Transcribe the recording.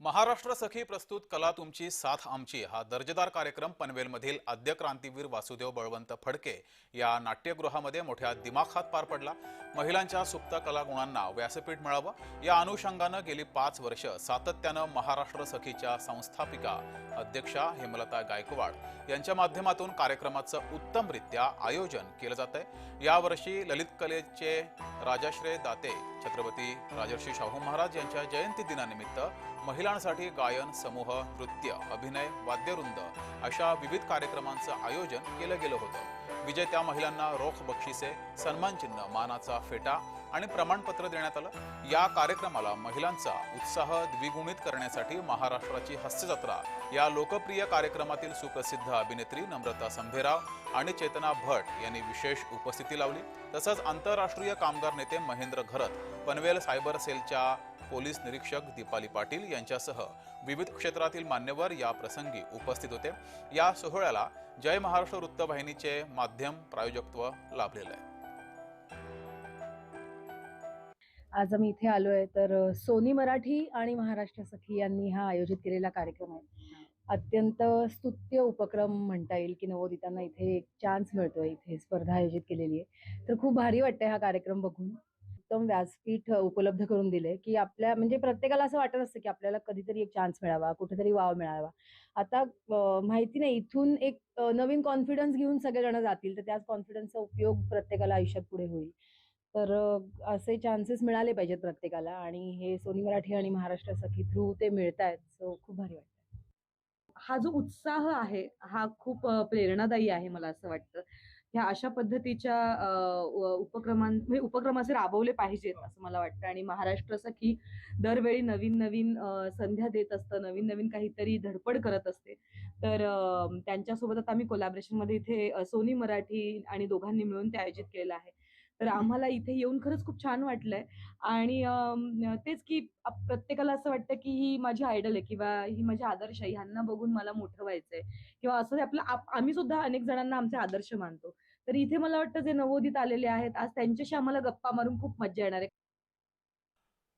महाराष्ट्र सखी प्रस्तुत कला तुमची साथ आमची. हा दर्जेदार कार्यक्रम पनवेलमधील आद्य क्रांतीवीर वासुदेव बळवंत फडके या नाट्यगृहामध्ये मोठ्या दिमाखात पार पडला. महिलांच्या सुप्त कलागुणांना व्यासपीठ मिळावं. या अनुषंगानं गेली पाच वर्ष सातत्यानं महाराष्ट्र सखीच्या संस्थापिका अध्यक्षा हेमलता गायकवाड यांच्या माध्यमातून कार्यक्रमाचं उत्तमरित्या आयोजन केलं जात आहे यावर्षी ललित कलेचे राजाश्रय दाते छत्रपती राजर्षी शाहू महाराज यांच्या जयंती दिनानिमित्त महिला महिलांसाठी गायन समूह नृत्य अभिनय वाद्यवृंद अशा विविध कार्यक्रमांचं आयोजन केलं गेलं होतं. विजेत्या महिलांना रोख बक्षिसे सन्मानचिन्ह मानाचा फेटा आणि प्रमाणपत्र देण्यात आलं. या कार्यक्रमाला महिलांचा उत्साह द्विगुणित करण्यासाठी महाराष्ट्राची हास्यजत्रा या लोकप्रिय कार्यक्रमातील सुप्रसिद्ध अभिनेत्री नम्रता संभेराव आणि चेतना भट यांनी विशेष उपस्थिती लावली. तसंच आंतरराष्ट्रीय कामगार नेते महेंद्र घरत पनवेल सायबर सेलच्या पोलीस निरीक्षक दीपाली पाटील यांच्यासह विविध क्षेत्रातील मान्यवर या प्रसंगी उपस्थित होते. या सोहळ्याला जय महाराष्ट्र वृत्तवाहिनीचे माध्यम प्रायोजकत्व लाभलेलं आहे. आज आम्ही इथे आलोय तर सोनी मराठी आणि महाराष्ट्र सखी यांनी हा आयोजित केलेला कार्यक्रम आहे. अत्यंत स्तुत्य उपक्रम म्हणता येईल की नवोदितांना इथे एक चान्स मिळतोय इथे स्पर्धा आयोजित केलेली आहे. तर खूप भारी वाटतंय हा कार्यक्रम बघून. उत्तम व्यासपीठ उपलब्ध करून दिले की आपल्या म्हणजे प्रत्येकाला असं वाटत असतं की आपल्याला कधीतरी एक चान्स मिळावा कुठेतरी वाव मिळावा. आता माहिती नाही इथून एक नवीन कॉन्फिडन्स घेऊन सगळेजण जातील तर त्याच कॉन्फिडन्सचा उपयोग प्रत्येकाला आयुष्यात पुढे होईल. तर असे चान्सेस मिळाले पाहिजेत प्रत्येकाला आणि हे सोनी मराठी आणि महाराष्ट्र सखी थ्रू ते मिळत आहेत सो खूप भारी वाटतं हा जो उत्साह आहे हा खूप प्रेरणादायी आहे मला असं वाटतं. ह्या अशा पद्धतीच्या उपक्रमां म्हणजे उपक्रम असे राबवले पाहिजेत असं मला वाटतं. आणि महाराष्ट्र सखी दरवेळी नवीन नवीन संध्या देत असतं नवीन नवीन काहीतरी धडपड करत असते. तर त्यांच्यासोबत आता आम्ही कोलॅबरेशनमध्ये इथे सोनी मराठी आणि दोघांनी मिळून ते आयोजित केलेलं आहे. तर आम्हाला इथे येऊन खरंच खूप छान वाटलंय. आणि तेच की प्रत्येकाला असं वाटतं की ही माझी आयडल आहे किंवा ही माझी आदर्श आहे ह्यांना बघून मला मोठं व्हायचंय. किंवा असं आपलं आप- आम्ही सुद्धा अनेक जणांना आमचे आदर्श मानतो. तर इथे मला वाटतं जे नवोदित आलेले आहेत आज त्यांच्याशी आम्हाला गप्पा मारून खूप मज्जा येणार आहे.